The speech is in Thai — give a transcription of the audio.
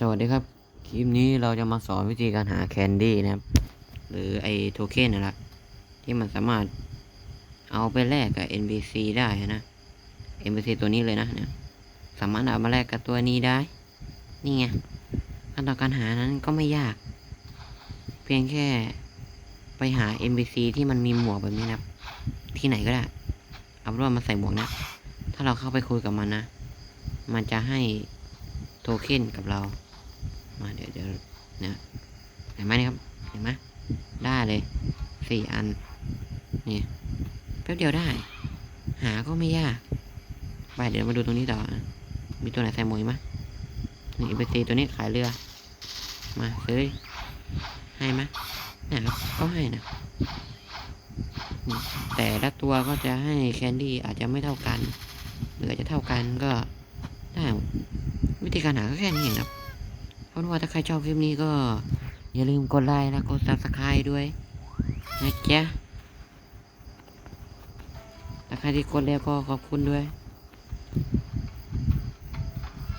สวัสดีครับ คลิปนี้เราจะมาสอนวิธีการหาแคนดี้นะครับ หรือไอโทเค็นนะครับที่มันสามารถเอาไปแลกกับ NPC ได้นะ NPC ตัวนี้เลยนะเนี่ยสามารถเอามาแลกกับตัวนี้ได้ นี่ไงขั้นตอนการหานั้นก็ไม่ยาก เพียงแค่ไปหา NPC ที่มันมีหมวกแบบนี้นะที่ไหนก็ได้ เอาเป็นว่ามันใส่หมวกนะ ถ้าเราเข้าไปคุยกับมันนะ มันจะให้โทเค็นกับเราเดี๋ยวเดี๋ยวเนี่ยเห็นไหมนี่ยครับเห็นไหมได้เลยสี่อันนี่แป๊บเดียวได้ หาก็ไม่ยากไปเดี๋ยวมาดูตรงนี้ต่อ มีตัวไหนใส่หมวกอีกไหมนี่ไปตีตัวนี้ขายเรือ มาซื้อให้ไหมเนี่ยครับก็ให้นะแต่ละตัวก็จะให้แคนดี้อาจจะไม่เท่ากัน หรืออาจจะเท่ากันก็ได้วิธีการหาก็แค่นี้เองครับ เพราะว่าถ้าใครชอบคลิปนี้ก็ อย่าลืมกดไลค์และกดซับสไครต์ด้วยนะจ๊ะถ้าใครที่กดแล้วก็ขอบคุณด้วย